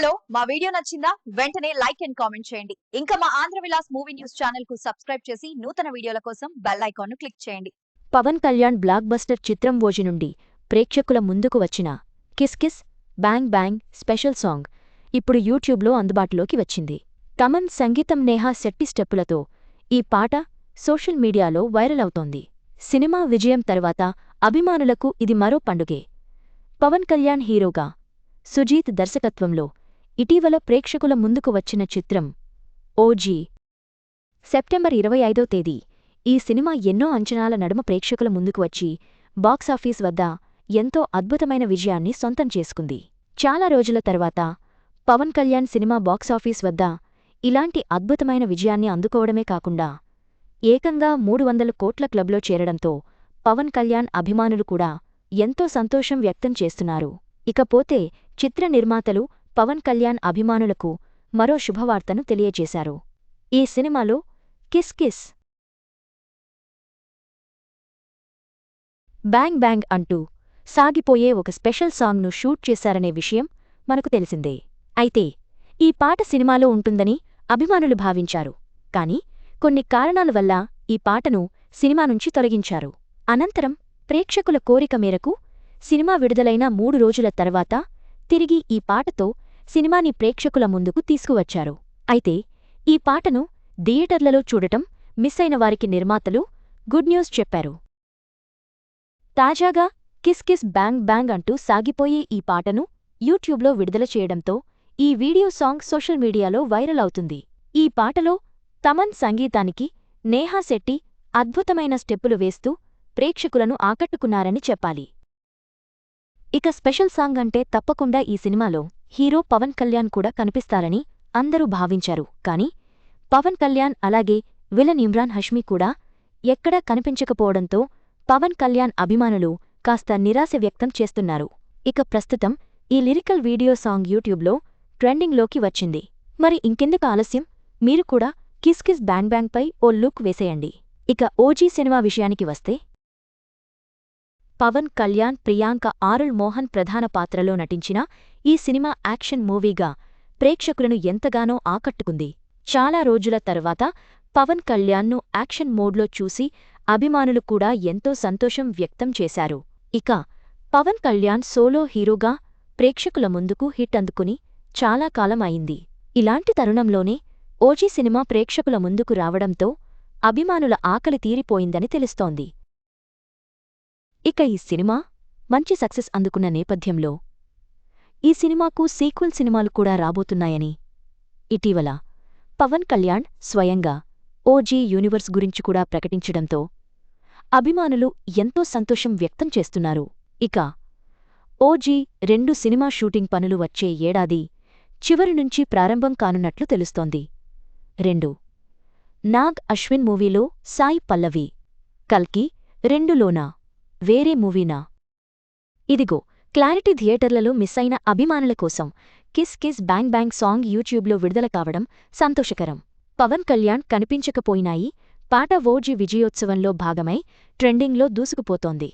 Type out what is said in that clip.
Hello మా video నచ్చిందా? వెంటనే లైక్ అండ్ కామెంట్ చేయండి. ఇంకా మా ఆంధ్ర విలాస్ మూవీ న్యూస్ ఛానల్కు సబ్స్క్రైబ్ చేసి నూతన వీడియోల కోసం బెల్ ఐకాన్ను క్లిక్ చేయండి. పవన్ కళ్యాణ్ బ్లాక్ బస్టర్ చిత్రం ఓజి నుండి ప్రేక్షకుల ముందుకు వచ్చిన kiss kiss bang bang special song ఇప్పుడు యూట్యూబ్లో అందుబాటులోకి వచ్చింది. తమన్ సంగీతం నేహా శెట్టి స్టెప్పులతో ఈ పాట సోషల్ మీడియాలో వైరల్ అవుతోంది. సినిమా విజయం తర్వాత అభిమానులకు ఇది మరో పండుగే. పవన్ కళ్యాణ్ హీరోగా సుజీత్ దర్శకత్వంలో ఇటీవల ప్రేక్షకుల ముందుకు వచ్చిన చిత్రం ఓజీ సెప్టెంబర్ ఇరవై ఐదో తేదీ. ఈ సినిమా ఎన్నో అంచనాల నడుమ ప్రేక్షకుల ముందుకు వచ్చి బాక్సాఫీస్ వద్ద ఎంతో అద్భుతమైన విజయాన్ని సొంతం చేసుకుంది. చాలా రోజుల తర్వాత పవన్ కళ్యాణ్ సినిమా బాక్సాఫీస్ వద్ద ఇలాంటి అద్భుతమైన విజయాన్ని అందుకోవడమే కాకుండా ఏకంగా మూడు వందల కోట్ల క్లబ్లో చేరడంతో పవన్ కళ్యాణ్ అభిమానులు కూడా ఎంతో సంతోషం వ్యక్తం చేస్తున్నారు. ఇకపోతే చిత్ర నిర్మాతలు పవన్ కళ్యాణ్ అభిమానులకు మరో శుభవార్తను తెలియజేశారు. ఈ సినిమాలో కిస్ కిస్. బ్యాంగ్ బ్యాంగ్ అంటూ సాగిపోయే ఒక స్పెషల్ సాంగ్ను షూట్ చేశారనే విషయం మనకు తెలిసిందే. అయితే ఈ పాట సినిమాలో ఉంటుందని అభిమానులు భావించారు. కాని కొన్ని కారణాల వల్ల ఈ పాటను సినిమా నుంచి తొలగించారు. అనంతరం ప్రేక్షకుల కోరిక మేరకు సినిమా విడుదలైన మూడు రోజుల తర్వాత తిరిగి ఈ పాటతో సినిమాని ప్రేక్షకుల ముందుకు తీసుకువచ్చారు. అయితే ఈ పాటను థియేటర్లలో చూడటం మిస్ అయిన వారికి నిర్మాతలు గుడ్ న్యూస్ చెప్పారు. తాజాగా కిస్ కిస్ బ్యాంగ్ బ్యాంగ్ అంటూ సాగిపోయే ఈ పాటను యూట్యూబ్లో విడుదల చేయడంతో ఈ వీడియో సాంగ్ సోషల్ మీడియాలో వైరల్ అవుతుంది. ఈ పాటలో తమన్ సంగీతానికి నేహా శెట్టి అద్భుతమైన స్టెప్పులు వేస్తూ ప్రేక్షకులను ఆకట్టుకున్నారని చెప్పాలి. ఇక స్పెషల్ సాంగ్ అంటే తప్పకుండా ఈ సినిమాలో హీరో పవన్ కళ్యాణ్ కూడా కనిపిస్తారని అందరూ భావించారు. కాని పవన్ కళ్యాణ్ అలాగే విలన్ ఇమ్రాన్ హష్మీ కూడా ఎక్కడా కనిపించకపోవడంతో పవన్ కళ్యాణ్ అభిమానులు కాస్త నిరాశ వ్యక్తం చేస్తున్నారు. ఇక ప్రస్తుతం ఈ లిరికల్ వీడియో సాంగ్ యూట్యూబ్లో ట్రెండింగ్లోకి వచ్చింది. మరి ఇంకెందుకు ఆలస్యం? మీరు కూడా కిస్ కిస్ బ్యాంగ్ పై ఓ లుక్ వేసేయండి. ఇక ఓజీ సినిమా విషయానికి వస్తే పవన్ కళ్యాణ్ ప్రియాంక ఆరుల్ మోహన్ ప్రధాన పాత్రలో నటించిన ఈ సినిమా యాక్షన్ మూవీగా ప్రేక్షకులను ఎంతగానో ఆకట్టుకుంది. చాలా రోజుల తర్వాత పవన్ కళ్యాణ్ను యాక్షన్ మోడ్లో చూసి అభిమానులు కూడా ఎంతో సంతోషం వ్యక్తం చేశారు. ఇక పవన్ కళ్యాణ్ సోలో హీరోగా ప్రేక్షకుల ముందుకు హిట్ అందుకుని చాలా కాలం అయింది. ఇలాంటి తరుణంలోనే ఓజీ సినిమా ప్రేక్షకుల ముందుకు రావడంతో అభిమానుల ఆకలి తీరిపోయిందని తెలుస్తోంది. ఇక ఈ సినిమా మంచి సక్సెస్ అందుకున్న నేపథ్యంలో ఈ సినిమాకు సీక్వెల్ సినిమాలు కూడా రాబోతున్నాయని. ఇటీవల పవన్ కళ్యాణ్ స్వయంగా ఓజీ యూనివర్స్ గురించి కూడా ప్రకటించడంతో అభిమానులు ఎంతో సంతోషం వ్యక్తం చేస్తున్నారు. ఇక ఓజీ రెండు సినిమా షూటింగ్ పనులు వచ్చే ఏడాది చివరి నుంచి ప్రారంభం కానున్నట్లు తెలుస్తోంది. రెండు నాగ్ అశ్విన్ మూవీలో సాయి పల్లవి కల్కి రెండులోనా? వేరే మూవీనా? ఇదిగో క్లారిటీ థియేటర్లలో మిస్ అయిన అభిమానుల కోసం kiss kiss bang bang song యూట్యూబ్లో విడుదల కావడం సంతోషకరం. పవన్ కళ్యాణ్ కనిపించకపోయినాయి పాట ఓజీ విజయోత్సవంలో భాగమై ట్రెండింగ్లో దూసుకుపోతోంది.